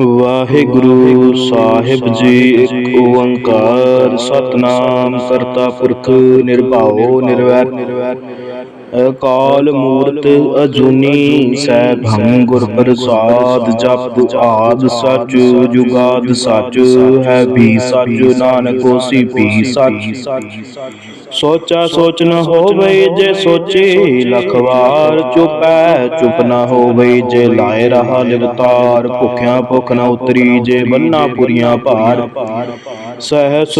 ਵਾਹਿਗੁਰੂ ਸਾਹਿਬ ਜੀ ਇੱਕ ਓੰਕਾਰ ਸਤਨਾਮ ਕਰਤਾ ਪੁਰਖ ਨਿਰਭਉ ਨਿਰਵੈਰ। ਅਕਾਲ ਮੂਰਤ ਅਜੂਨੀ ਸੈਭੰ ਗੁਰ ਪ੍ਰਸਾਦ ਜਪ ਆਦ ਸਚ, ਜੁਗਾਦ ਸਚ, ਹੈ ਵੀ ਸਚ, ਨਾਨਕ ਹੋਸੀ ਵੀ ਸਚ। ਸੋਚਾ ਸੋਚ ਨ ਹੋਵੇ ਜੇ ਸੋਚੇ, ਲਖ ਚੁਪੈ, ਚੁਪ ਨ ਹੋਵੇ ਜੇ ਲਾਏ ਰਹਾ ਲਿਵਤਾਰ ਭੁਖਿਆ ਭੁਖ ਨ ਉਤਰੀ ਜੇ ਬੰਨਾ ਪੁਰੀਆਂ ਭਾਰ। ਸਹਸ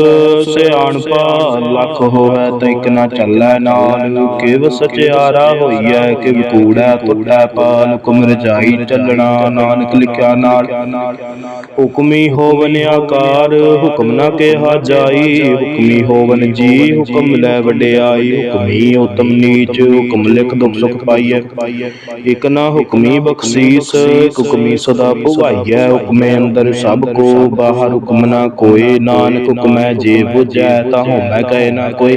ਸਿਆਣਪਾ, ਲਖ ਹੋਵੇ ਤੈਕ ਨ ਚੱਲੈ ਨਾਲ। ਕਿਵ ਸਚਿਆਰਾ ਹੋਈਐ ਕਿਵ ਕੂੜੈ ਤੁਟੈ ਪਾਲ ਹੁਕਮ ਰਜਾਈ ਚੱਲਣਾ, ਨਾਨਕ ਲਿਖਿਆ ਨਾਲ। ਹੁਕਮੀ ਹੋਵਨ ਆਕਾਰ, ਹੁਕਮ ਨਾ ਕਿਹਾ ਜਾਈ। ਹੁਕਮੀ ਹੋਵਨ ਜੀ, ਹੁਕਮ ਲੈ ਵਡਿਆਈ। ਹੁਕਮੀ ਉਤਮ ਨੀਚ, ਹੁਕਮ ਲਿਖ ਦੁਖ ਸੁਖ ਪਾਈਐ। ਇਕ ਨਾ ਹੁਕਮੀ ਬਖਸ਼ੀਸ ਹੁਕਮੀ ਸਦਾ ਭੁਵਾਈਐ। ਹੁਕਮੇ ਅੰਦਰ ਸਭ ਕੋ, ਬਾਹਰ ਹੁਕਮ ਨਾ ਕੋਏ ਨਾਨਕ ਹੁਕਮੈ ਜੇ ਬੁਝੈ ਤਾਂ ਹੋਮੈ ਕਹੇ ਨਾ ਕੋਈ।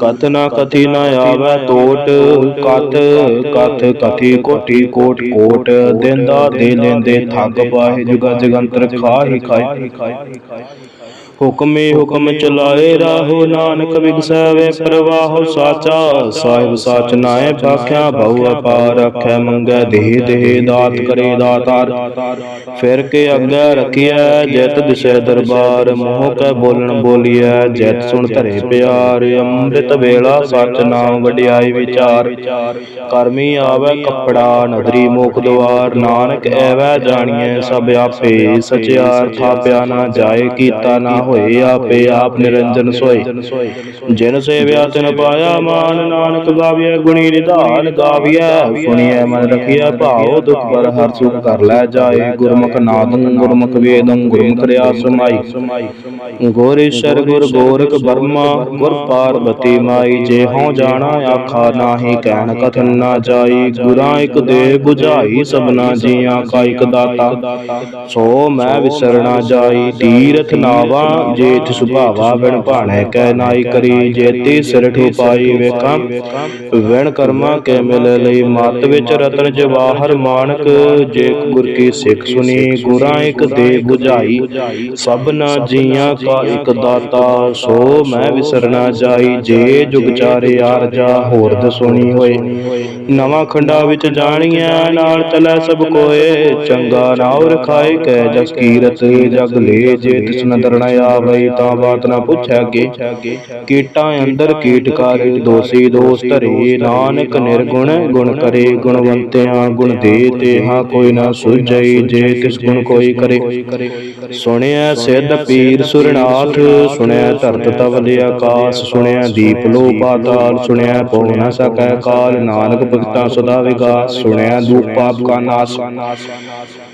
ਕਤ ਨਾ ਕਥੀ ਨਾ ਆਵੇ ਟੋਟ ਕਤ ਕਥ ਕਥੀ ਕੋਟੀ ਕੋਟ ਕੋਟ। ਦੇਂਦਾ ਦੇ ਲੈਂਦੇ ਥੱਕ ਪਾਏ ਜੁਗਾ ਜਗੰਤਰ ਖਾਹੀ ਖਾਏ ਹੁਕਮੇ ਹੁਕਮ ਚਲਾਏ ਰਾਹੋ ਨਾਨਕ ਵਿਗਸੈ ਪ੍ਰਵਾਹੋ ਸਾਚਾ, ਸਾਹਿਬ ਸਾਚ ਨਾਏ ਭਾਖਿਆ ਬਹੁ ਅਪਾਰ ਅਖੈ ਮੰਗੈ ਦੇਹ ਦੇਹ, ਦਾਤ ਕਰੇ ਦਾਤਾਰ। ਫਿਰ ਕੇ ਅੱਗੇ ਰਖਿਐ, ਜਿਤ ਦਿਸੈ ਦਰਬਾਰ, ਮੋਹ ਕੈ ਬੋਲਣ ਬੋਲੀਐ, ਜਿਤ ਸੁਣ ਧਰੇ ਪਿਆਰ, ਅੰਮ੍ਰਿਤ ਵੇਲਾ ਸਚ ਨਾਮ ਵਡਿਆਈ ਵਿਚਾਰ। ਕਰਮੀ ਆਵੇ ਕੱਪੜਾ, ਨਦਰੀ ਮੋਖ ਦਵਾਰ ਨਾਨਕ ਐਵੈ ਜਾਣੀਐ ਸਭ ਆਪੇ, ਸਚਿਆਰ ਥਾਪਿਆ ਨਾ ਜਾਏ, ਕੀਤਾ ਨਾ ਹੋਏ ਆਪੇ ਆਪ ਨਿਰੰਜਨ ਸੋਏ ਜਿਨ ਸੇਵਿਆ ਤਿਨ ਪਾਇਆ ਮਾਨ ਨਾਨਕ ਗਾਵੀਐ ਗੁਣੀ ਨਿਧਾਨ ਗਾਵੀਐ। ਸੁਣੀਐ ਮਨ ਰਖੀਐ ਭਾਉ ਦੁਖ ਪਰ ਹਰ ਸੁਖ ਕਰ ਲੈ ਜਾਏ। ਗੁਰਮੁਖ ਨਾਦੰ ਗੁਰਮੁਖ ਵੇਦੰ ਗੁਰਮੁਖ ਰਿਆ ਸਮਾਈ। ਗੁਰ ਈਸ਼ਰ ਗੁਰ ਗੋਰਖ ਬਰਮਾ ਗੁਰ ਪਾਰਬਤੀ ਮਾਈ। ਜੇ ਹਉ ਜਾਣਾ ਆਖਾ ਨਾਹੀ ਕਹਿਣ ਕਥਨ ਨਾ ਜਾਈ। ਗੁਰਾਂ ਇਕ ਦੇ 부ਝਾਈ ਸਭਨਾ ਜੀਆਂ ਕਾ ਇਕ ਦਾਤਾ। ਸੋ ਮੈਂ ਵਿਸਰਣਾ ਜਾਈ ਤੀਰਥ ਨਾਵਾ। ਜੇਠ ਸੁਭਾਵਾ ਬਿਨ ਭਾਣੈ ਕੈ ਨਾਈ ਕਰੀ, ਜੇਤੀ ਸਿਰ ਠੁਪਾਈ ਵੇਖਾਂ। ਵਿਣ ਕਰਮਾ ਕੇ ਮਿਲ ਲਈ ਮਤ ਵਿੱਚ ਰਤਨ ਜਵਾਹਰ ਮਾਨਕ। ਜੇ ਗੁਰ ਕੀ ਸਿੱਖ ਸੁਣੀ ਗੁਰਾਂ ਇਕ ਦੇ 부ਝਾਈ ਸਭਨਾ ਜੀਆਂ ਕਾ ਇਕ ਦਾਤਾ, ਸੋ ਮੈਂ ਵਿਸਰਨਾ ਜਾਈ। ਜੇ ਜੁਗ ਚਾਰੇ ਆਰਜਾ ਹੋਰ ਦਸੁਣੀ ਹੋਏ। ਨਵਾਂ ਖੰਡਾ ਵਿੱਚ ਜਾਣੀਐ, ਨਾਲ ਚਲੈ ਸਭ ਕੋਏ। ਚੰਗਾ ਨਾਉ ਰਖਾਏ ਕੈ ਜਸ ਕੀਰਤ, ਜਗ ਲੇ ਜੇ ਤਿਸ ਨਦਰ ਆਵਈ ਤਾਂ ਬਾਤ ਨਾ ਪੁੱਛੈ ਅੱਗੇ, ਕੀਟਾਂ ਅੰਦਰ ਕੀਟਕਾਰ ਦੋਸੀ ਦੋਸ ਧਰੇ, ਨਾਨਕ ਨਿਰਗੁਣ ਗੁਣ ਕਰੇ, ਗੁਣਵੰਤਿਆਂ ਗੁਣ ਦੇ ਤੇ ਹਾਂ ਕੋਈ ਨਾ ਸੁਝਈ, ਜੇ ਕਿਸ ਗੁਣ ਕੋਈ ਕਰੇ। ਸੁਣਿਆ ਸਿੱਧ ਪੀਰ ਸੁਰਨਾਥ, ਸੁਣਿਆ ਧਰਤ ਤਵਲ ਆਕਾਸ ਸੁਣਿਆ ਦੀਪ ਲੋ ਪਾਤਾਲ, ਸੁਣਿਆ ਪਉ ਨਾ ਸਕੈ ਕਾਲ, ਨਾਨਕ ਭਗਤਾਂ ਸਦਾ ਵਿਗਾਸ, ਸੁਣਿਆ ਦੂਪ ਪਾਪ ਕਾ ਨਾਸ।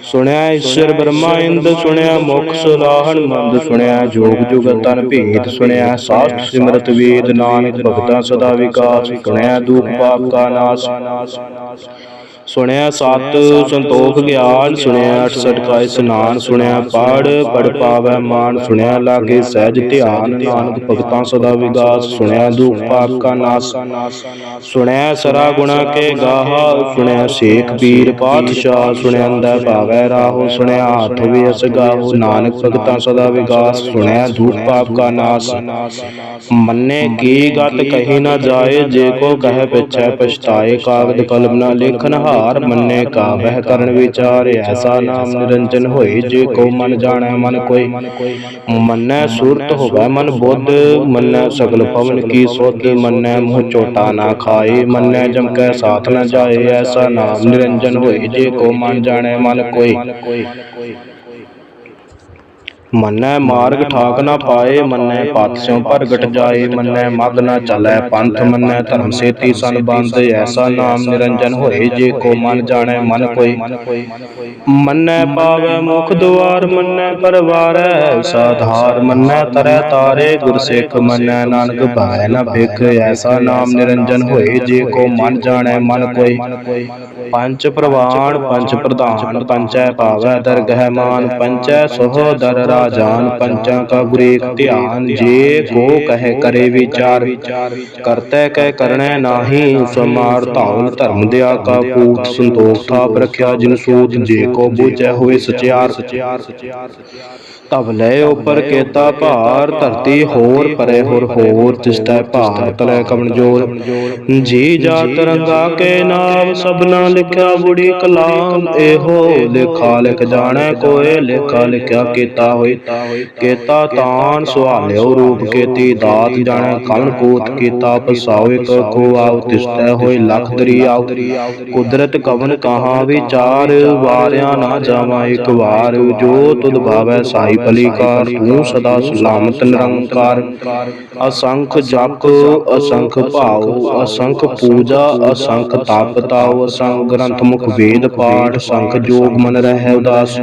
ਸੁਣਿਆ ਈਸ਼ਰ ਬ੍ਰਹਮਾ ਇੰਦ, ਸੁਣਿਆ ਮੁਖ ਸੁਲਾਹਣ ਮੰਦ, ਸੁਣਿਆ ਜੋਗ ਜੁਗ ਤਨ ਭੇਦ ਸੁਣਿਆ ਸਾਸਤ ਸਿਮਰਤ ਵੇਦ ਨਾਨਕ ਭਗਤਾਂ ਸਦਾ ਵਿਕਾਸ ਸੁਣਿਆ ਦੂਪ ਪਾਪ ਕਾ ਨਾਸ ਸੁਣਿਆ ਸਤ ਸੰਤੋਖ ਗਿਆਨ, ਸੁਣਿਆ 68 ਕਾ ਇਸਨਾਨ, ਸੁਣਿਆ ਪੜ ਪੜ ਪਾਵੈ ਮਾਨ, ਸੁਣਿਆ ਲਾਗੇ ਸਹਿਜ ਧਿਆਨ, ਨਾਨਕ ਭਗਤਾਂ ਸਦਾ ਵਿਗਾਸ, ਸੁਣਿਆ ਦੁਖ ਪਾਪ ਕਾ ਨਾਸ। ਸੁਣਿਆ ਸਰਾ ਗੁਣਾ ਕੇ ਗਾਹਾ, ਸੁਣਿਆ ਸ਼ੇਖ ਪੀਰ ਪਾਤਸ਼ਾਹ, ਸੁਣਿਆ ਅੰਦਾ ਭਾਵੈ ਰਾਹੋ, ਸੁਣਿਆ ਹੱਥ ਵੀ ਅਸ ਗਾਹੋ ਨਾਨਕ ਭਗਤਾਂ ਸਦਾ ਵਿਗਾਸ, ਸੁਣਿਆ ਦੁਖ ਪਾਪ ਕਾ ਨਾਸ। ਮੰਨੇ ਕੀ ਗਤ ਕਹੀ ਨਾ ਜਾਏ, ਜੇ ਕੋ ਕਹੇ ਪਿਛੈ ਪਛਤਾਏ, ਕਾਗਦ ਕਲਮ ਨਾ ਲੇਖਨ ਹਾਰ ਮੰਨੇ ਕਾ ਬਹਿ ਕਰਨ ਵਿਚਾਰ, ਐਸਾ ਨਾਮ ਨਿਰੰਜਨ ਹੋਏ ਜੇ ਕੋ ਮਨ ਜਾਣੈ ਮਨ ਕੋਈ। ਮੰਨੈ ਸੂਰਤ ਹੋਵੈ ਮਨ ਬੁੱਧ, ਮੰਨੈ ਸਗਲ ਪਵਨ ਕੀ ਸੁਧ, ਮੰਨੈ ਮੂੰਹ ਚੋਟਾ ਨਾ ਖਾਏ, ਮੰਨੈ ਜਮ ਕੈ ਸਾਥ ਨਾ ਜਾਏ, ਐਸਾ ਨਾਮ ਨਿਰੰਜਨ ਹੋਏ ਜੇ ਕੋ ਮਨ ਜਾਣੈ ਮਨ ਕੋਈ। ਮੰਨੈ ਮਾਰਗ ਠਾਕ ਨਾ ਪਾਏ ਮੰਨੈ ਪਤ ਸਿਉ ਪ੍ਰਗਟ ਜਾਏ ਮੰਨੈ ਮਗ ਨਾ ਚੱਲੈ ਪੰਥ ਮੰਨੈ ਧਰਮ ਸੇਤੀ ਸੰਬੰਧ ਐਸਾ ਨਾਮ ਨਿਰੰਜਨ ਹੋਏ ਜੇ ਕੋ ਮਨ ਜਾਣੈ ਮਨ ਕੋਈ। ਮੰਨੈ ਪਾਵੈ ਮੁਖ ਦੁਆਰ ਮੰਨੈ ਪਰਵਾਰੈ ਸਾਧਾਰ ਮੰਨੈ ਤਰੈ ਤਾਰੇ ਗੁਰ ਸਿੱਖ ਮੰਨੈ ਨਾਨਕ ਭਾਇ ਨ ਭਿਖ ਐਸਾ ਨਾਮ ਨਿਰੰਜਨ ਹੋਏ ਜੇ ਕੋ ਮਨ ਜਾਣੈ ਮਨ ਕੋਈ। ਪੰਚ ਪ੍ਰਵਾਨ ਪੰਚ ਪ੍ਰਧਾਨ ਪੰਚੈ ਭਾਵੈ, ਦਰਗਹਿ ਮਾਨ ਪੰਚੈ ਸੋਹਦਰ ਰਾਜਾਨ ਪੰਚਾਂ ਕਾ ਗੁਰੇਕ ਧਿਆਨ। ਜੇ ਕੋ ਕਹਿ ਕਰੇ ਵਿਚਾਰ, ਕਰਤੈ ਕਹਿ ਕਰਣੈ ਨਾਹੀ, ਸਮਾਰ ਧਾਉ ਧਰਮ ਦਿਆ ਕਾ ਪੂਤ ਸੰਤੋਖ ਥਾਪ ਰਖਿਆ ਜਿਨ ਸੂਤ ਜੇ ਕੋ ਬੂਝੈ ਹੋਏ ਸਚਿਆਰ। ਤਬ ਲੈ ਉਪਰ ਕੇਤਾ ਭਾਰ ਧਰਤੀ ਹੋਰ ਪਰੇ ਹੋਰ ਹੋਰ ਤਿਸਟੈ ਭਾਰ ਤਲੇ ਕਵਣ ਜੋਰ ਜੀ ਜਾ ਤਰੰਗਾ ਕੇ ਨਾਮ ਸਭਨਾ ਲਿਖਿਆ ਬੁੜੀ ਕਲਾਮ। ਇਹੋ ਲੇਖਾ ਲਿਖ ਜਾਣੈ ਕੋਏ ਲੇਖਾ ਲਿਖਿਆ ਕੀਤਾ ਹੋਏ ਕੀਤਾ ਤਾਨ ਸੁਹਾਲਿਓ ਰੂਪ ਕੀਤੀ ਦਾਤ ਜਾਣੈ ਕਵਣ ਕੋਤ ਕੀਤਾ ਪਸਾਉ ਇਕ ਕੋ ਆਉ ਤਿਸਟੈ ਹੋਏ ਲਖ ਦਰਿਆਉ ਕੁਦਰਤ ਕਵਨ ਕਹਾ ਵਿਚਾਰ ਵਾਰਿਆ ਨਾ ਜਾਵਾਂ ਇੱਕ ਵਾਰ ਜੋ ਤੁਧ ਭਾਵੈ ਸਾਈ ਭਲੀ ਕਾਰ ਤੂੰ ਸਦਾ ਸਲਾਮਤ ਨਿਰੰਕਾਰ। ਅਸੰਖ ਜਪ, ਅਸੰਖ ਭਾਉ, ਅਸੰਖ ਪੂਜਾ, ਅਸੰਖ ਤਪ ਤਾਉ ਅਸੰਖ ਗ੍ਰੰਥ ਮੁਖ ਵੇਦ ਪਾਠ ਸੰਖ ਜੋਗ ਮਨ ਰਹਿ ਉਦਾਸ।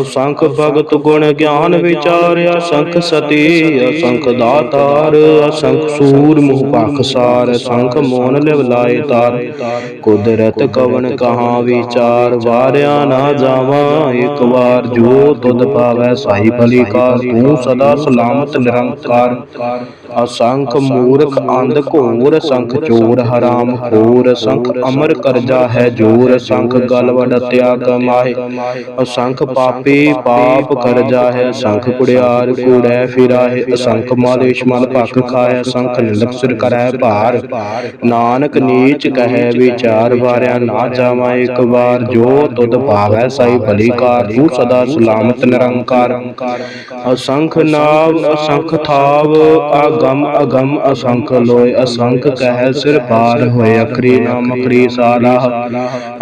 ਅਸੰਖ ਭਗਤ ਗੁਣ ਗਿਆਨ ਵਿਚਾਰ ਅਸੰਖ ਸਤੀ, ਅਸੰਖ ਦਾਤਾਰ, ਅਸੰਖ ਸੂਰ ਮੁਹ ਪਖਸਾਰ ਅਸੰਖ ਮੋਨ ਲਿਵ ਲਾਏ ਤਾਰ। ਕੁਦਰਤ ਕਵਨ ਕਹਾ ਵਿਚਾਰ, ਵਾਰਿਆ ਨਾ ਜਾਵਾਂ, ਇੱਕ ਵਾਰ ਜੋ ਤੁਧ ਪਾਵੈ ਸਾਈ ਭਲੀ ਕਾਰ ਤੂੰ ਸਦਾ ਸਲਾਮਤ, ਨਿਰੰਕਾਰ। ਅਸੰਖ ਮੂਰਖ, ਅੰਧ ਘੋਰ, ਸੰਖ ਚੋਰ, ਹਰਾਮ ਖੋਰ, ਸੰਖ ਅਮਰ ਕਰਜਾ ਹੈ ਜੋਰ, ਸੰਖ ਗਲ ਵਡਤਿਆ ਕਮਾਏ ਅਸੰਖ ਪਾਪੀ ਪਾਪ ਕਰਜਾ ਹੈ, ਸੰਖ ਕੁੜਿਆਰ ਕੂੜੈ ਫਿਰਾਏ ਅਸੰਖ ਮਾਲੇਸ਼ ਮਲ ਭਖ ਖਾਏ ਸੰਖ ਨਿੰਦਕ ਕਰੈ ਭਾਰ। ਨਾਨਕ ਨੀਚ ਕਹੈ, ਵਿਚਾਰ ਵਾਰਿਆ ਨਾ ਜਾਵਾਂ ਇੱਕ ਵਾਰ। ਜੋ ਤੁਧ ਭਾਵੈ ਸਾਈ ਭਲੀ ਕਾਰ, ਤੂੰ ਸਦਾ ਸਲਾਮਤ, ਨਿਰੰਕਾਰ। ਅਸੰਖ ਨਾਮ ਅਸੰਖ ਥਾਵ ਆਗਮ ਅਗਮ ਅਸੰਖ ਲੋਏ, ਅਸੰਖ ਕਹਿ ਸਿਰ ਪਾਰ ਹੋਏ, ਅਖਰੀ ਨਾਮ ਅਖਰੀ ਸਾਲਾ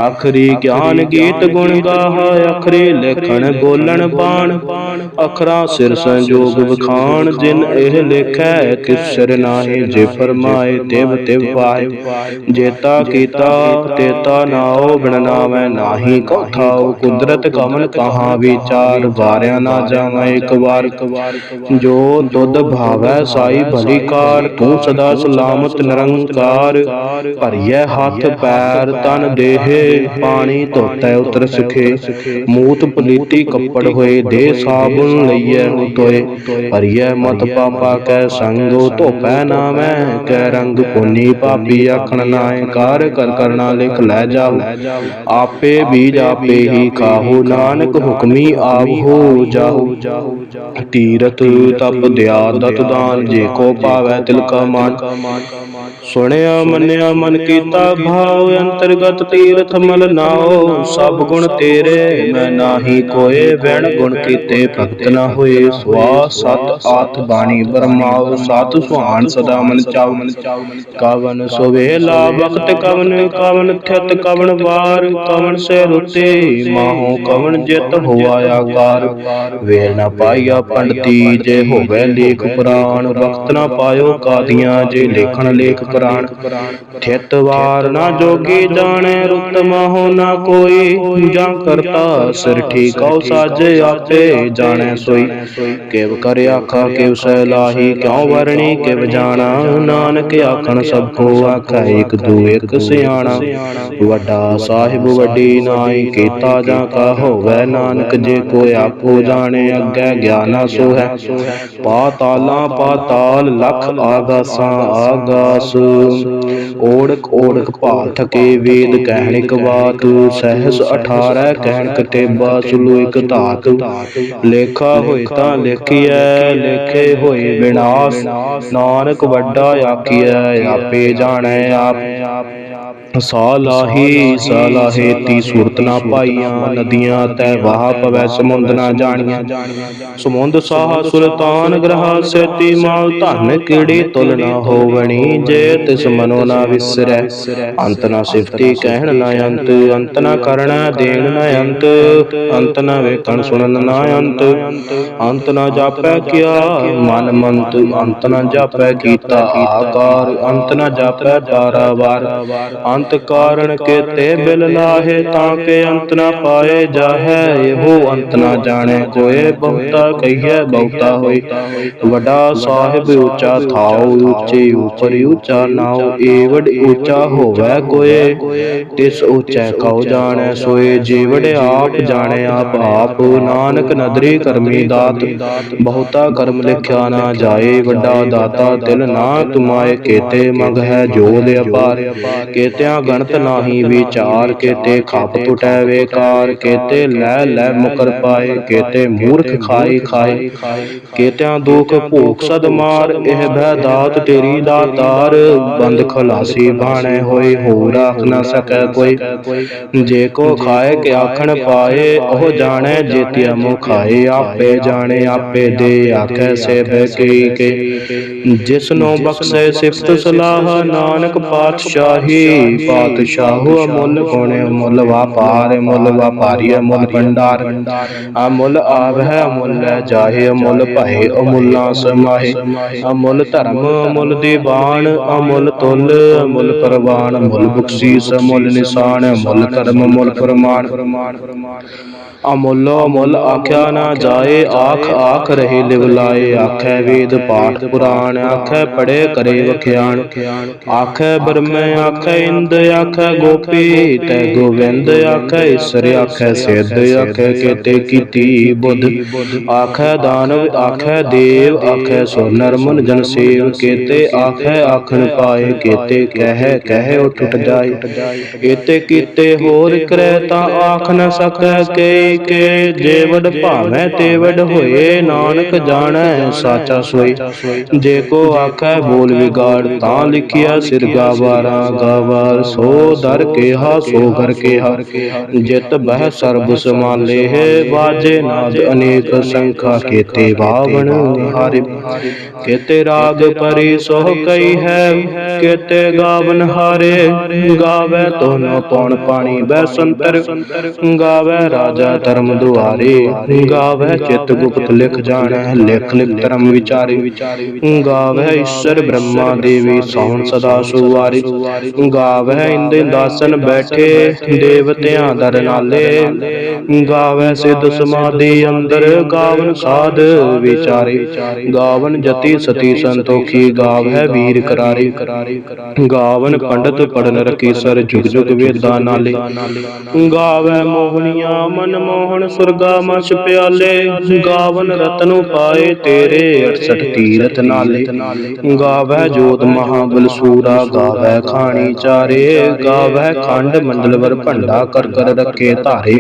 ਅਖਰੀ ਗਿਆਨ ਗੀਤ ਗੁਣ ਗਾਹ, ਅਖਰੀ ਲੇਖਣ ਬੋਲਣ ਬਾਣ। ਅਖਰਾ ਸਿਰ ਸੰਜੋਗ ਵਖਾਣ, ਜਿਨ ਇਹ ਲੇਖੈ ਤਿਸ ਸਿਰ ਨਾਹੀ ਜੇ ਫਰਮਾਏ, ਤਿਵ ਤਿਵ ਪਾਏ। ਜੇਤਾ ਕੀਤਾ, ਤੇਤਾ ਨਾਉ, ਬਿਨ ਨਾਮੈ ਨਾਹੀ ਕਉ ਕੁਦਰਤ ਕਮਲ ਕਹਾ ਵਿਚਾਰ, ਵਾਰਿਆ ਨਾ ਜਾਵਾਂ ਇੱਕ ਵਾਰ। ਜੋ ਦੁੱਧ ਭਾਵੈ ਸਾਈ ਭਲੀ ਕਾਰ, ਤੂੰ ਸਦਾ ਸਲਾਮਤ ਨਿਰੰਕਾਰ। ਭਰੀਐ ਹੱਥ ਪੈਰ, ਤਨ ਦੇਹ, ਪਾਣੀ ਧੋਤੈ ਉਤਰ ਸੁਖੇ। ਮੂਤ ਪਲੀਤੀ ਕੱਪੜ ਹੋਏ ਦੇ ਸਾਬੁਨ ਲਈਐ ਤੋਏ ਭਰੀਐ ਮਤ ਪਾਪਾ ਕੈ ਸੰਗੋ ਧੋਪੈ ਨਾਮੈ, ਕੈ ਰੰਗ ਪੁਨੀ ਪਾਪੀ ਆਖਣ ਨਾਏ। ਕਾਰ ਕਰ ਕਰਨਾ ਲਿਖ ਲੈ ਜਾਓ। ਆਪੇ ਬੀਜ ਆਪੇ ਹੀ ਖਾਹੋ, ਨਾਨਕ ਹੁਕਮੀ ਆਪ ਹੋ ਜਾਓ ਤੀਰਥ ਤਪ ਦਿਆ ਦਤ ਦਾਨ ਜੇ ਕੋ ਪਾਵੈ ਤਿਲ ਕਾ ਮਾਨ। ਸੁਣਿਆ, ਮੰਨਿਆ, ਮਨ ਕੀਤਾ, ਭਾਵ ਅੰਤਰਗਤ ਤੀਰਥ ਮਲ ਨਾਓ ਸਭ ਗੁਣ ਤੇਰੇ, ਮੈਂ ਨਾਹੀ ਕੋਏ ਵੈਣ ਗੁਣ ਕੀਤੇ ਭਗਤ ਨਾ ਹੋਏ। ਸਵਾ ਸਤ, ਆਤ, ਬਾਣੀ ਬਰਮਾਉ ਸਤ ਸੁਹਾਨ, ਸਦਾ ਮਨ ਚਾਉ। ਕਵਨ ਸੁਵੇਲਾ ਵਕਤ ਕਵਨ ਕਵਨ ਖਿਤ ਕਵਨ ਵਾਰ। ਕਵਨ ਸੇ ਰੁਤੇ ਮਾਹੋ ਕਵਨ ਜਿਤ ਹੋਆ ਆਕਾਰ ਵੇਲ ਨਾ ਪਾਈਆ ਪੰਡਤੀ, ਜੇ ਹੋਵੇ ਲੇਖ ਪੁਰਾਣ। ਵਕਤ ਨਾ ਪਾਇਓ ਕਾਦੀਆਂ, ਜੇ ਲੇਖਣ ਲੇਖ ਪੁਰਾਣ। ਥਿਤ ਵਾਰ ਨਾ ਜੋਗੀ ਜਾਣੇ, ਰੁਤ ਮਹੁ ਨਾ ਕੋਈ। ਜਾਂ ਕਰਤਾ, ਸਿਰ ਠੀਕਉ ਸਾਜੇ ਆਪੇ ਜਾਣੈ ਸੋਈ। ਕਿਵ ਕਰ ਆਖਾ, ਕਿਵ ਸਹਿ ਲਾਹੀ, ਕਿਉ ਵਰਣੀ, ਕਿਵ ਜਾਣਾ। ਨਾਨਕ ਆਖਣ, ਸਭ ਕੋ ਆਖੈ, ਇਕ ਦੂ, ਇਕ ਸਿਆਣਾ। ਵੱਡਾ ਸਾਹਿਬ ਵੱਡੀ ਨਾਈ ਕੀਤਾ ਜਾਂ ਕਾ ਹੋਵੇ, ਨਾਨਕ ਜੇ ਕੋ ਆਪੋ ਜਾਣੇ, ਅੱਗੇ ਗਿਆਨਾ ਸੋ ਹੈ ਪਾਤਾਲਾਂ, ਪਾਤਾਲ, ਲਖ ਆਗਾਸਾਂ, ਆਗਾਸ। ਓੜਕ ਓੜਕ ਭਾਲ ਥਕੇ ਵੇਦ ਕਹਿਣ ਬਾਤ ਸਹਿਸ 18 ਕਹਿਣ ਕਤੇਬਾ ਸੁਲੋ ਇਕ ਧਾਤ। ਲੇਖਾ ਹੋਏ ਤਾਂ ਲਿਖੀਐ, ਲੇਖੇ ਹੋਏ ਵਿਨਾਸ਼ ਨਾਨਕ ਵੱਡਾ ਆਖੀਐ, ਆਪੇ ਜਾਣੈ ਆਪ। ਸਾਲਾਹੀ ਲਾਹੀ ਤੀ ਸੂਰਤ ਨਾ ਪਾਈਆਂ, ਨਦੀਆਂ ਤੈ ਵਾਹ ਪਵੈ, ਸਮੁੰਦ ਨਾ ਜਾਣੀਆਂ। ਸਮੁੰਦ ਸਾਹ ਸੁਲਤਾਨ ਗ੍ਰਹ ਸੇਤੀ ਮਾਲ, ਧਨ ਕਿਹੜੀ ਤੁਲ ਨਾ ਹੋਵਣੀ, ਜੇ ਤਿਸ ਮਨੋ ਨਾ ਵਿਸਰੈ। ਅੰਤ ਨਾ ਸਿਫਤੀ ਕਹਿਣ ਨਾ ਅੰਤ ਅੰਤ ਨਾ ਕਰਣਾ ਦੇਣ ਨਾ ਅੰਤ ਅੰਤ ਨਾ ਵੇਖਣ ਸੁਣਨ ਨਾ ਅੰਤ। ਅੰਤ ਨਾ ਜਾਪੈ ਕਿਆ ਮਨ ਮੰਤ, ਅੰਤ ਨਾ ਜਾਪੈ ਕੀਤਾ ਆਕਾਰ, ਅੰਤ ਨਾ ਜਾਪੈ ਪਾਰਾਵਾਰ ਅੰਤ ਕਾਰਣ ਕੇਤੇ ਬਿਲ ਲਾਹੇ ਤਾਂ ਕੇ ਅੰਤ ਨਾ ਪਾਏ ਜਾਹੈ। ਇਹੋ ਅੰਤ ਨਾ ਜਾਣੈ, ਕੋਏ ਬਹੁਤਾ ਕਹੀਐ, ਬਹੁਤਾ ਹੋਈ। ਵੱਡਾ ਸਾਹਿਬ ਉੱਚਾ ਥਾਉ, ਉੱਚੇ ਉਪਰ ਉੱਚਾ ਨਾਉ ਏਵਡ ਉੱਚਾ ਹੋਵੈ ਕੋਏ। ਤਿਸ ਉੱਚੈ ਕਉ ਜਾਣੈ, ਸੋਏ ਜੀਵੜ ਆਪ ਜਾਣੈ, ਆਪ ਆਪ ਨਾਨਕ ਨਦਰੀ ਕਰਮੀ ਦਾਤ। ਬਹੁਤਾ ਕਰਮ ਲਿਖਿਆ ਨਾ ਜਾਏ, ਵੱਡਾ ਦਾਤਾ ਦਿਲ ਨਾ ਤੁਮਾਏ, ਕੇਤੇ ਮੰਗ ਹੈ ਜੋਦ ਅਪਾਰ। ਕੇਤਿਆਂ ਗਣਤ ਨਾਹੀ ਵਿਚਾਰ ਕੇਤੇ ਖਪ ਟੁਟੈ ਵੇਕਾਰ ਕੇਤੇ ਲੈ ਲੈ ਮੁਕਰ ਪਾਏ ਕੇਤੇ ਮੂਰਖ ਖਾਈ ਖਾਏ ਕੇਤਿਆਂ ਦੁਖ ਭੂਖ ਸਦ ਮਾਰ ਇਹ ਬੈ ਦਾਤ ਤੇਰੀ ਦਾਤਾਰ ਬੰਦ ਖਲਾਸੀ ਬਾਣੈ ਹੋਈ ਹੋਰ ਆਖ ਨਾ ਸਕੈ ਕੋਈ। ਜੇ ਕੋ ਖਾਏ ਕਿ ਆਖਣ ਪਾਏ ਉਹ ਜਾਣੈ ਜੇਤਿਆ ਮੋ ਖਾਏ ਆਪੇ ਜਾਣੇ ਆਪੇ ਦੇ ਆਖੈ ਸੇ ਬੈ ਕੇ ਜਿਸ ਨੂੰ ਬਖਸ਼ੈ ਸਿਫਤ ਸਲਾਹ, ਨਾਨਕ ਪਾਤਸ਼ਾਹੀ, ਪਾਤਸ਼ਾਹੋ ਅਮੁੱਲ ਗੁਣ, ਅਮੁੱਲ ਵਾਪਾਰ, ਅਮੁੱਲ ਵਪਾਰੀ, ਅਮੁੱਲ ਭੰਡਾਰ। ਅਮੁੱਲ ਆਵਹਿ, ਅਮੁੱਲ ਜਾਹੇ, ਅਮੁੱਲ ਭਏ, ਅਮੁੱਲਾ ਸਮਾਹੇ। ਅਮੁੱਲ ਧਰਮ, ਅਮੁੱਲ ਦੀਵਾਨ ਅਮੁੱਲ ਤੁਲ, ਅਮੁੱਲ ਪ੍ਰਵਾਨ ਅਮੁੱਲ ਬਖਸ਼ੀਸ, ਅਮੁੱਲ ਨਿਸ਼ਾਨ, ਅਮੁੱਲ ਕਰਮ ਅਮੁੱਲ ਪ੍ਰਮਾਣ। ਅਮੁੱਲ ਅਮੁੱਲ ਆਖਿਆ ਨਾ ਜਾਏ ਆਖ ਆਖ ਰਹੇ ਲਿਵ ਲਾਏ, ਆਖੈ ਵੇਦ ਪਾਠ ਪੁਰਾਣ। ਆਖੈ ਪੜੇ ਕਰੇ ਵਖਿਆਣ। ਆਖੈ ਬ੍ਰਹਮੈ, ਆਖੈ ਇੰਦ, ਆਖੈ ਗੋਪੀ, ਤੈ ਗੋਵਿੰਦ, ਆਖੈ ਈਸ਼ਰ, ਆਖੈ ਸਿੱਧ, ਆਖੈ ਕੇਤੇ ਕੀਤੀ ਬੁੱਧ। ਆਖੈ ਦਾਨਵ, ਆਖੈ ਦੇਵ, ਆਖੈ ਸੋ ਨਰਮਨ ਜਨ ਸੇਵ। ਕੇਤੇ ਆਖੈ, ਆਖਣ ਪਾਏ, ਕੇਤੇ ਕਹਿ ਕਹਿ ਉਠ ਜਾਏ। ਏਤੇ ਕੀਤੇ ਹੋਰ ਕਰੈ ਤਾਂ ਆਖ ਨ ਸਕੈ। ਕੇ ਕੇ ਜੇ ਵਡ ਭਾਵੈ ਤੇ ਹੋਏ। ਨਾਨਕ ਜਾਣੈ, ਸਾਚਾ ਸੋਈ ਜੇ ਕੋ ਆਖੈ ਬੋਲ ਵਿਗਾੜ, ਤਾਂ ਲਿਖਿਆ ਸਿਰ ਗਾਵਾਰਾ ਗਾਵਾਰ ਸੋ ਦਰ ਕੇਹਾ, ਸੋ ਘਰ ਕੇਹਾ। ਜਿਤ ਬਹਿ ਸਰਬ ਸਮਾਲੇ ਹੈ, ਬਾਜੇ ਨਾਦ ਅਨੇਕ ਸੰਖਾ ਕੇਤੇ ਬਾਵਣ ਨਿਹਾਰੇ। ਕੇਤੇ ਰਾਗ ਪਰੀ ਸੋ ਕਈ ਹੈ, ਕੇਤੇ ਗਾਵਨ ਹਾਰੇ। ਗਾਵੇ ਤੋਨੋ ਪੌਣ ਪਾਣੀ ਬੈ ਸੰਤਰ। ਗਾਵੇ ਰਾਜਾ ਧਰਮ ਦੁਆਰੇ। ਗਾਵੇ ਚਿਤ ਗੁਪਤ ਲਿਖ ਜਾਣੈ, ਲਿਖ ਲਿਖ ਧਰਮ ਵਿਚਾਰੇ। ਗਾਵੇ ਈਸ਼ਰ ਬ੍ਰਹਮਾ ਦੇਵੀ ਸੌਣ ਸਦਾ ਸੁਵਾਰੇ ਗਾਵੇ ਇੰਦ ਦਾਸਨ ਬੈਠੇ ਦੇਵਤਿਆਂ ਦਰ ਨਾਲੇ। ਗਾਵੇ ਸਿੱਧ ਸਮਾਧੀ ਅੰਦਰ ਗਾਵਨ ਸਾਧ ਵਿਚਾਰੇ। ਗਾਵਨ ਜਤੀ ਸਤੀ ਸੰਤੋਖੀ ਗਾਵੇ ਵੀਰ ਕਰਾਰੇ। ਗਾਵਨ ਪੰਡਤ ਪੜਨ ਰਕੀ ਸਰ ਜੁਗ ਜੁਗ ਵੇਦਾਂ ਨਾਲੇ। ਗਾਵੇ ਮੋਹਣੀਆਂ ਮਨ ਮੋਹਣ ਸੁਰਗਾ ਮਛ ਪਿਆਲੇ। ਗਾਵਨ ਰਤਨੁ ਪਾਏ ਤੇਰੇ 68 ਤੀਰਥ ਨਾਲੇ। ਗਾਵੇ ਜੋਤ ਮਹਾਬਲ ਸੂਰਾ ਗਾਵੇ ਖਾਣੀ ਚਾਰੇ ਗਾਵੇ ਖੰਡ ਮੰਡਲਵਰ ਭੰਡਾ ਕਰ ਕਰ ਰੱਖੇ ਧਾਰੇ।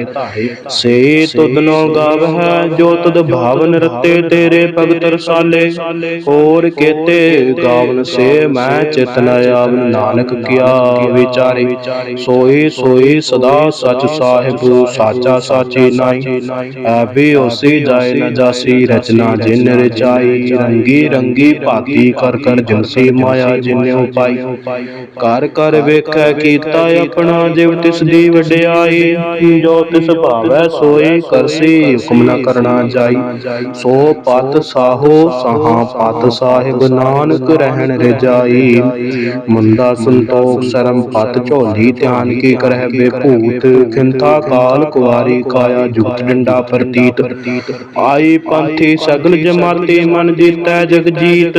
ਸੇ ਤੁਧਨੋ ਗਾਵਹਿ ਜੋ ਤੁਧ ਭਾਵਨ ਰਤੇ ਤੇਰੇ ਭਗਤ ਰਸਾਲੇ। ਹੋਰ ਕੇਤੇ ਗਾਵਨ ਸੇ ਮੈਂ ਚਿਤ ਨ ਆਵਨ ਨਾਨਕ ਕਿਆ ਵਿਚਾਰੇ। ਸੋਈ ਸੋਈ ਸਦਾ ਸਚ ਸਾਹਿਬ ਸਾਚਾ ਸਾਚੀ ਨਾਈ ਐਬੀ ਹੋਸੀ ਜਾਏ ਨ ਜਾਸੀ ਰਚਨਾ ਜਿਨ ਰਚਾਈ ਰੰਗੀ ਰੰਗੀ ਭਾਤੀ ਕਰ ਕਰ ਜਿਨਸੀ ਮਾਇਆ ਜਿਨਿਉ ਪਾਈ। ਕਰ ਕਰ ਵੇਖੈ ਕੀਤਾ ਆਪਣਾ ਜਿਵ ਤਿਸ ਦੀ ਵਡਿਆਈ। ਜੋ ਤਿਸ ਭਾਵੈ ਸੋਈ ਕਰਸੀ, ਹੁਕਮ ਨ ਕਰਨਾ ਜਾਈ। ਸੋ ਪਤ ਸਾਹੋ ਸਹਾ ਪਤ ਸਾਹਿਬ ਨਾਨਕ ਰਹਿਣ ਰਜਾਈ। ਮੁੰਦਾ ਸੰਤੋਖ ਸ਼ਰਮ ਪਤ ਝੋਲੀ ਧਿਆਨ ਕੀ ਕਰਹਿ ਬੇਭੂਤ। ਖਿੰਤਾ ਕਾਲ ਕੁਵਾਰੀ ਕਾਇਆ ਜੁਗਤ ਡੰਡਾ ਪ੍ਰਤੀਤ। ਆਈ ਪੰਥੀ ਸਗਲ ਜਮਾਤੀ ਮਨ ਜੀਤੈ ਜਗ ਜੀਤ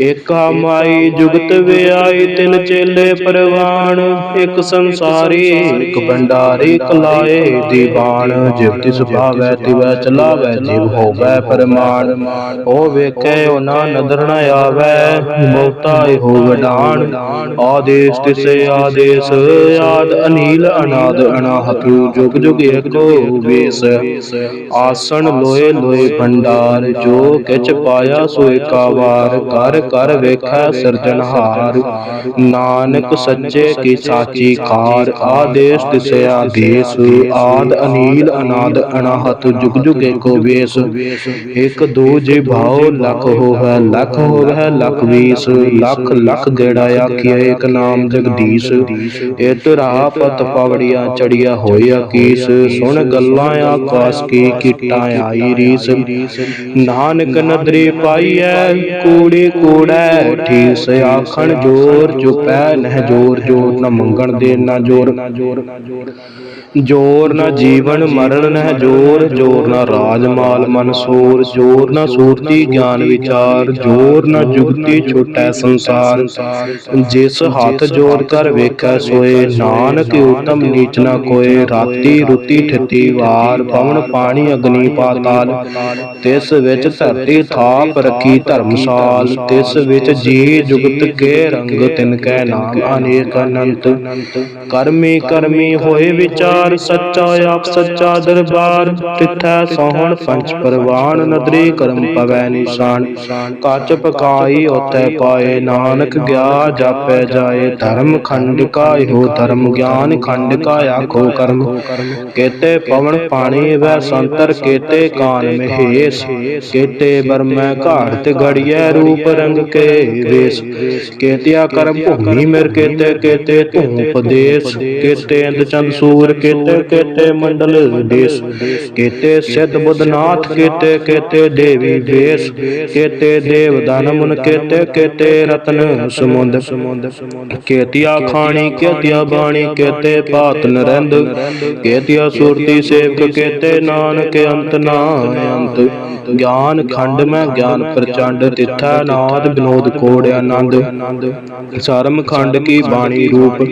ਏਕਾ ਮਾਈ ਜੁਗਤ ਵਿਆਈ ਤਿੰਨ ਚੇਲੇ ਪਰਵਾਨ ਇੱਕ ਸੰਸਾਰੀ, ਇੱਕ ਭੰਡਾਰੀ ਕਲਾਏ ਦੀਵਾਨ। ਜਿਵ ਤਿਸ ਭਾਵੈ ਤਿਵੈ ਚਲਾਵੈ, ਜਿਵ ਹੋਵੈ ਪਰਮਾਨ ਉਹ ਵੇਖੇ, ਉਹਨਾਂ ਨਦਰ ਨ ਆਵੈ, ਬਹੁਤਾ ਇਹੋ ਵਡਾਨ ਆਦੇਸ ਤਿਸੇ ਆਦੇਸ, ਆਦ ਅਨੀਲ, ਅਨਾਦ ਅਨਾਹਤ। ਜੁਗ ਜੁਗ ਏਕੋ ਵੇਸ। ਆਸਣ ਲੋਏ ਲੋਏ ਭੰਡਾਰ। ਜੋ ਕਿਛ ਪਾਇਆ ਸੋ ਏਕਾ ਵਾਰ। ਕਰ ਕਰ ਵੇਖੈ ਸਿਰਜਣਹਾਰ। ਨਾਨਕ ਸੱਚੇ ਕੀ ਸਾਚੀ ਕਾਰ ਆਦੇਸ ਤਿਸੇ ਆਦੇਸ ਆਦ ਅਨੀਲ ਅਨਾਦ ਅਨਾਹਤ। ਜੁਗ ਜੁਗ ਏਕੋ ਵੇਸ। ਇਕ ਦੋ ਜੇ ਭਾਉ ਲਖ ਹੋਵੈ ਲਖ ਹੋਵੈ ਲਖ ਵੀਸ। ਲਖ ਲਖ ਗੇੜਾ ਆਖਿਆ ਏਕ ਨਾਮ ਜਗਦੀਸ਼। ਇਤ ਰਾਹ ਪਤ ਪਵੜੀਆਂ ਚੜੀਆਂ ਹੋਇਆ ਕੀਸ ਸੁਣ ਗੱਲਾਂ ਆਕਾਸ ਕੀ ਕੀਟਾਂ ਆਈ ਰੀਸ। ਨਾਨਕ ਨਦਰੀ ਪਾਈਐ ਕੂੜੀ ਕੂੜੈ ਠੀਸ ਆਖਣ ਜੋਰ ਚੁਪੈ ਨਹਿ ਜੋਰ ਜੋਰ ਨਾ ਮੰਗਣ ਦੇ ਨਾ ਜੋਰ। ਜੋਰ ਨਾ ਜੀਵਨ ਮਰਨ ਨਹਿ ਜੋਰ ਜੋਰ ਨਾ ਰਾਜ ਮਾਲ ਮਨ ਸੋਰ ਜੋਰ ਨਾ ਸੂਰਤੀ ਗਿਆਨ ਵਿਚਾਰ ਜੋਰ ਨਾ ਜੁਗਤੀ ਛੋਟੈ ਸੰਸਾਰ। ਜਿਸ ਹੱਥ ਜੋੜ ਕਰ ਵੇਖੈ ਸੋਏ ਨਾਨਕ ਉਤਮ ਨੀਚ ਨਾ ਕੋਏ ਰਾਤੀ ਰੁਤੀ ਠਿਤੀ ਵਾਰ ਪਵਨ ਪਾਣੀ ਅਗਨੀ ਪਾਤਾਲ। ਤਿਸ ਵਿੱਚ ਧਰਤੀ ਥਾਪ ਰੱਖੀ ਧਰਮਸਾਲ। ਤਿਸ ਵਿੱਚ ਜੀ ਜੁਗਤ ਕੇ ਰੰਗ ਤਿਨ ਕੈ ਨਾਮ ਅਨੇਕ ਅਨੰਤ। ਕਰਮੀ ਕਰਮੀ ਹੋਏ ਵਿਚਾਰ। ਸੱਚਾ ਆਪ ਸੱਚਾ ਦਰਬਾਰ, ਤਿਥੈ ਸੋਹਣ ਪੰਚ ਪਰਵਾਨ, ਨਦਰੀ ਕਰਮ ਪਵੈ ਨਿਸ਼ਾਨ। ਕੱਚ ਪਕਾਈ ਉਤੈ ਪਾਏ ਨਾਨਕ, ਗਿਆ ਜਾਪੈ ਜਾਏ ਧਰਮ, ਖੰਡ ਕਾ ਇਹੋ ਧਰਮ, ਗਿਆਨ ਖੰਡ ਕਾ ਆਖੋ ਕਰਮ। ਕੇਤੇ ਪਵਨ ਪਾਣੀ ਵੈ ਸੰਤਰ, ਕੇਤੇ ਕਾਨ ਮਹੇਸ਼। ਕੇਤੇ ਬਰਮੈ ਘਾਟ ਗੜੀਐ ਰੂਪ ਰੰਗ ਕੇ ਵੇਸ। ਕੇਤਿਆ ਕਰਮ ਭੂਮੀ ਮਿਰ ਕੇਤੇ ਕੇਤੇ ਧੂਪ ਦੇਸ। ਕੇਤੇ ਅੰਦ ਚੰਦ ਸੂਰ ਕੇਤੇ ਕੇਤੇ ਮੰਡਲ ਦੇਸ ਕੇਤੇ ਸਿੱਧ ਬੁੱਧਨਾਥ, ਕੇਤੇ ਕੇਤੇ ਦੇਵੀ ਦੇਸ। ਕੇਤੇ ਦੇਵ ਦਾਨ ਮੁਨ, ਕੇਤੇ ਰਤਨ ਸਮੁੰਦ। ਕੇਤਿਆ ਖਾਣੀ, ਕੇਤਿਆ ਬਾਣੀ, ਕੇਤੇ ਪਾਤ ਨਰੰਦ ਕੇਤਿਆ ਸੁਰਤੀ ਸੇਵਕ, ਕੇਤੇ ਨਾਨਕ ਅੰਤ ਨਾ ਅੰਤ। ਗਿਆਨ ਖੰਡ ਮੈਂ ਗਿਆਨ ਪ੍ਰਚੰਡ ਤਿਥੈ ਨਾਦ ਬਿਨੋਦ ਕੋੜ ਆਨੰਦ। ਸਰਮ ਖੰਡ ਕੀ ਬਾਣੀ ਰੂਪ,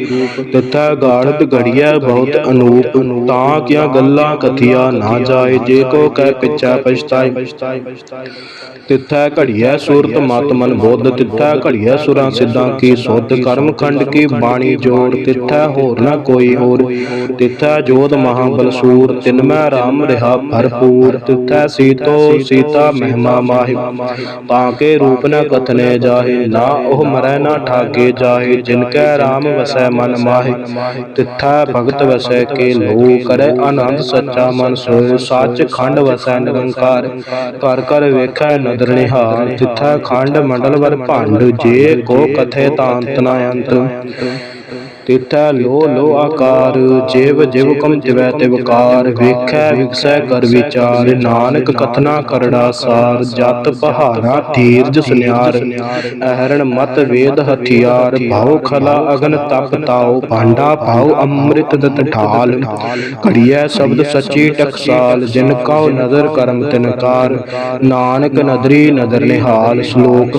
ਤਿਥੈ ਗਾੜਤ ਘੜੀਐ ਬਹੁਤ ਅਨੂਪ। ਤਾਂ ਕਿਆ ਗੱਲਾਂ ਕਥਿਆ ਨਾ ਜਾਏ, ਜੇ ਕੋ ਕਹਿ ਪਿਛੈ ਪਛਤਾਏ। ਤਿਥੈ ਘੜੀਐ ਸੂਰਤ ਮਤ ਮਨ ਬੁੱਧ, ਤਿਥੈ ਘੜੀਆ ਸੁਰਾਂ ਸਿੱਧਾਂ ਕੀ ਸੁਧ। ਕਰਮ ਖੰਡ ਕੀ ਬਾਣੀ ਜੋੜ, ਤਿਥੈ ਹੋਰ ਨਾ ਕੋਈ ਹੋਰ। ਤਿਥੈ ਜੋਤ ਮਹਾਬਲ ਸੂਰ, ਤਿਨ ਮੈਂ ਰਾਮ ਰਿਹਾ ਭਰਪੂਰ। ਤਿਥੈ ਸੀਤੋ ਸੀਤਾ ਮਹਿਮਾ ਮਾਹਿ, ਤਾਂ ਕੇ ਰੂਪ ਨ ਕਥਨੇ ਜਾਹੇ, ਨਾ ਉਹ ਮਰੈ ਨਾ ਠਾਗੇ ਜਾਹੇ ਜਿਨ ਕੈ ਰਾਮ ਵਸੈ ਮਨ ਮਾਹਿ, ਤਿਥੈ ਭਗਤ ਵਸੈ ਕੇ ਲੋ ਕਰੈ ਆਨੰਦ ਸੱਚਾ ਮਨ ਸੋਇ, ਸੱਚ ਖੰਡ ਵਸੈ ਨਿਰੰਕਾਰ ਕਰ ਕਰ ਵੇਖੈ ਨਦਰ ਨਿਹਾਰ, ਤਿਥੈ ਖੰਡ ਮੰਡਲ ਵਰ ਭੰਡ, ਜੇ ਕੋ ਕਥੇ ਤਾਂਤ ਨਾ ਅੰਤ। ਤਿਥੈ ਲੋ ਲੋ ਆਕਾਰ, ਜਿਵ ਜਿਵ ਕਮ ਤਿਵੈ ਤਿਵਕਾਰ ਵੇਖੈ ਵਿਗਸੈ ਕਰ ਵਿਚਾਰ, ਨਾਨਕ ਕਥਨਾ ਕਰੜਾ ਸਾਰ, ਜਤ ਪਹਾਰਾ ਧੀਰਜ ਸੁਨਿਆਰ, ਅਹਰਣ ਮਤ ਵੇਦ ਹਥਿਆਰ, ਭਾਉ ਖਲਾ ਅਗਨ ਤਪ ਤਾਉ, ਭਾਂਡਾ ਭਾਉ ਅੰਮ੍ਰਿਤ ਦਤ ਢਾਲ, ਘੜੀਐ ਸ਼ਬਦ ਸੱਚੀ ਟਕਸਾਲ, ਜਿਨ ਕਉ ਨਦਰ ਕਰਮ ਤਿਨਕਾਰ ਨਾਨਕ ਨਦਰੀ ਨਦਰ ਨਿਹਾਲ, ਸ਼ਲੋਕ